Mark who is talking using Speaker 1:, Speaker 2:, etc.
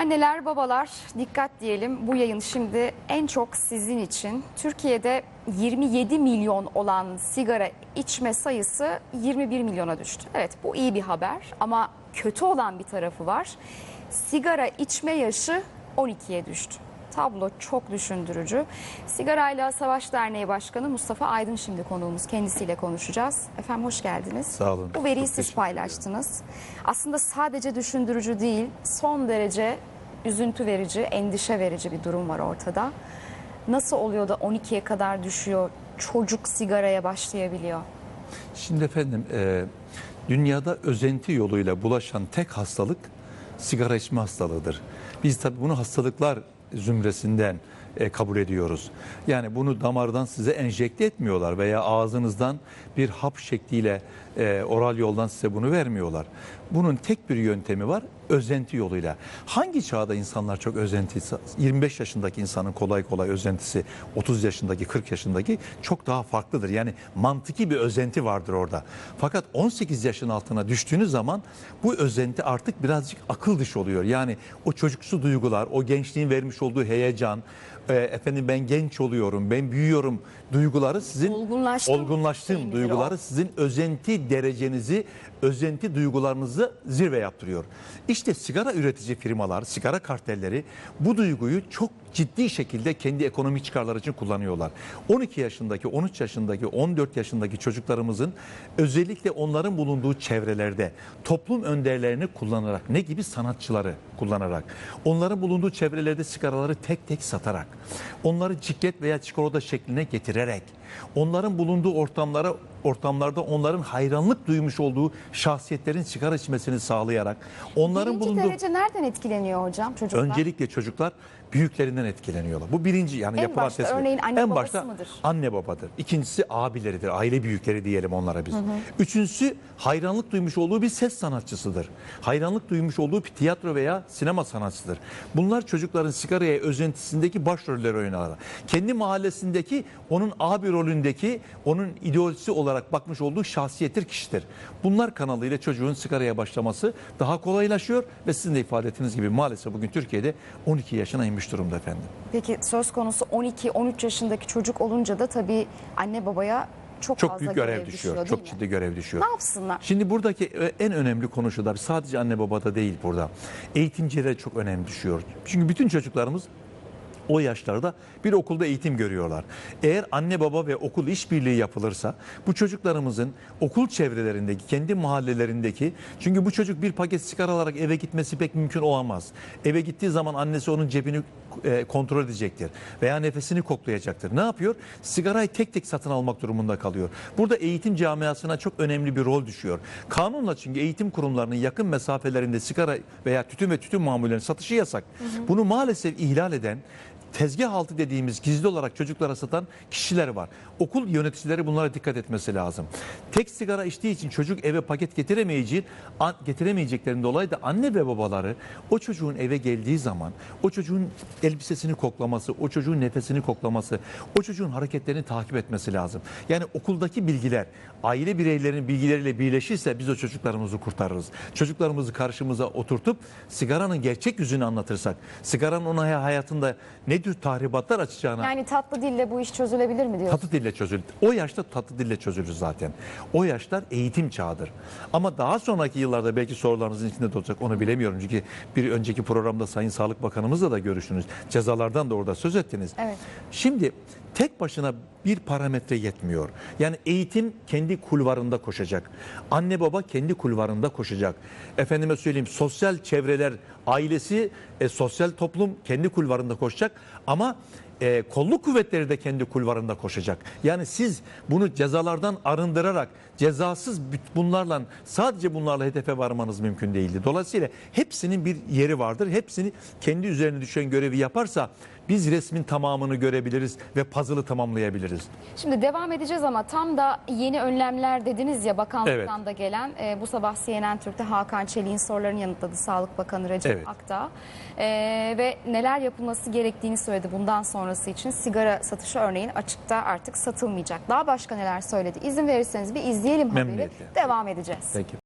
Speaker 1: Anneler, babalar dikkat diyelim. Bu yayın şimdi en çok sizin için. Türkiye'de 27 milyon olan sigara içme sayısı 21 milyona düştü. Evet bu iyi bir haber ama kötü olan bir tarafı var. Sigara içme yaşı 12'ye düştü. Tablo çok düşündürücü. Sigarayla Savaş Derneği Başkanı Mustafa Aydın şimdi konuğumuz. Kendisiyle konuşacağız. Efendim hoş geldiniz.
Speaker 2: Sağ olun.
Speaker 1: Bu veriyi
Speaker 2: Çok
Speaker 1: siz paylaştınız. Aslında sadece düşündürücü değil, son derece üzüntü verici, endişe verici bir durum var ortada. Nasıl oluyor da 12'ye kadar düşüyor, çocuk sigaraya başlayabiliyor?
Speaker 2: Şimdi efendim e, dünyada özenti yoluyla bulaşan tek hastalık sigara içme hastalığıdır. Biz tabii bunu hastalıklar zümresinden e, kabul ediyoruz. Yani bunu damardan size enjekte etmiyorlar veya ağzınızdan bir hap şekliyle e, oral yoldan size bunu vermiyorlar. Bunun tek bir yöntemi var özenti yoluyla. Hangi çağda insanlar çok özenti 25 yaşındaki insanın kolay kolay özentisi 30 yaşındaki 40 yaşındaki çok daha farklıdır. Yani mantıki bir özenti vardır orada. Fakat 18 yaşın altına düştüğünüz zaman bu özenti artık birazcık akıl dışı oluyor. Yani o çocuksu duygular, o gençliğin vermiş olduğu heyecan, e, efendim ben genç oluyorum, ben büyüyorum duyguları sizin
Speaker 1: Olgunlaştım
Speaker 2: olgunlaştığım duyguları sizin özenti derecenizi, özenti duygularınızı zirve yaptırıyor. İşte sigara üretici firmalar, sigara kartelleri bu duyguyu çok ciddi şekilde kendi ekonomik çıkarları için kullanıyorlar. 12 yaşındaki, 13 yaşındaki, 14 yaşındaki çocuklarımızın özellikle onların bulunduğu çevrelerde toplum önderlerini kullanarak, ne gibi sanatçıları kullanarak, onların bulunduğu çevrelerde sigaraları tek tek satarak, onları ciklet veya çikolata şekline getirerek, onların bulunduğu ortamlara ortamlarda onların hayranlık duymuş olduğu şahsiyetlerin sigara içmesini sağlayarak, onların
Speaker 1: Birinci
Speaker 2: bulunduğu
Speaker 1: derece nereden etkileniyor hocam çocuklar?
Speaker 2: Öncelikle çocuklar büyüklerinden etkileniyorlar. Bu birinci yani
Speaker 1: En
Speaker 2: yapılan
Speaker 1: başta örneğin anne
Speaker 2: en başta
Speaker 1: mıdır?
Speaker 2: anne babadır. İkincisi abileridir, aile büyükleri diyelim onlara biz. Üçüncüsü hayranlık duymuş olduğu bir ses sanatçısıdır. Hayranlık duymuş olduğu bir tiyatro veya sinema sanatçısıdır. Bunlar çocukların sigaraya özentisindeki başrolleri oynarlar. Kendi mahallesindeki onun abi rolündeki onun ideolojisi olarak bakmış olduğu şahsiyettir, kişidir. Bunlar kanalıyla çocuğun sigaraya başlaması daha kolaylaşıyor ve sizin de ifade ettiğiniz gibi maalesef bugün Türkiye'de 12 yaşına inmiş durumda efendim.
Speaker 1: Peki söz konusu 12-13 yaşındaki çocuk olunca da tabii anne babaya çok,
Speaker 2: Çok
Speaker 1: fazla
Speaker 2: büyük görev düşüyor.
Speaker 1: değil
Speaker 2: Çok
Speaker 1: mi?
Speaker 2: ciddi görev düşüyor.
Speaker 1: Ne yapsınlar?
Speaker 2: Şimdi buradaki e, en önemli konu şu da sadece anne babada değil burada. Eğitimcilere çok önem düşüyor. Çünkü bütün çocuklarımız o yaşlarda bir okulda eğitim görüyorlar. Eğer anne baba ve okul işbirliği yapılırsa bu çocuklarımızın okul çevrelerindeki, kendi mahallelerindeki çünkü bu çocuk bir paket sigara alarak eve gitmesi pek mümkün olamaz. Eve gittiği zaman annesi onun cebini e, kontrol edecektir veya nefesini koklayacaktır. Ne yapıyor? Sigarayı tek tek satın almak durumunda kalıyor. Burada eğitim camiasına çok önemli bir rol düşüyor. Kanunla çünkü eğitim kurumlarının yakın mesafelerinde sigara veya tütün ve tütün mamullerinin satışı yasak. Bunu maalesef ihlal eden tezgah altı dediğimiz gizli olarak çocuklara satan kişiler var. Okul yöneticileri bunlara dikkat etmesi lazım. Tek sigara içtiği için çocuk eve paket getiremeyeceği, getiremeyeceklerinin dolayı da anne ve babaları o çocuğun eve geldiği zaman o çocuğun elbisesini koklaması, o çocuğun nefesini koklaması, o çocuğun hareketlerini takip etmesi lazım. Yani okuldaki bilgiler aile bireylerinin bilgileriyle birleşirse biz o çocuklarımızı kurtarırız. Çocuklarımızı karşımıza oturtup sigaranın gerçek yüzünü anlatırsak, sigaranın ona hayatında ne tür tahribatlar açacağına
Speaker 1: Yani tatlı dille bu iş çözülebilir mi diyorsun?
Speaker 2: Tatlı dille çözülür. O yaşta tatlı dille çözülür zaten. O yaşlar eğitim çağıdır. Ama daha sonraki yıllarda belki sorularınızın içinde de olacak onu bilemiyorum. Çünkü bir önceki programda Sayın Sağlık Bakanımızla da görüştünüz. Cezalardan da orada söz ettiniz.
Speaker 1: Evet.
Speaker 2: Şimdi tek başına bir parametre yetmiyor. Yani eğitim kendi kulvarında koşacak. Anne baba kendi kulvarında koşacak. Efendime söyleyeyim sosyal çevreler, ailesi, e, sosyal toplum kendi kulvarında koşacak. Ama e, kolluk kuvvetleri de kendi kulvarında koşacak. Yani siz bunu cezalardan arındırarak cezasız bunlarla sadece bunlarla hedefe varmanız mümkün değildi. Dolayısıyla hepsinin bir yeri vardır. Hepsini kendi üzerine düşen görevi yaparsa biz resmin tamamını görebiliriz ve puzzle'ı tamamlayabiliriz.
Speaker 1: Şimdi devam edeceğiz ama tam da yeni önlemler dediniz ya bakanlıktan da gelen. e, bu sabah CNN Türk'te Hakan Çelik'in sorularını yanıtladı Sağlık Bakanı Recep
Speaker 2: Evet.
Speaker 1: Akdağ. E, ve neler yapılması gerektiğini söyledi bundan sonrası için. Sigara satışı örneğin açıkta artık satılmayacak. Daha başka neler söyledi? İzin verirseniz bir izleyelim haberi. Devam edeceğiz.
Speaker 2: Peki.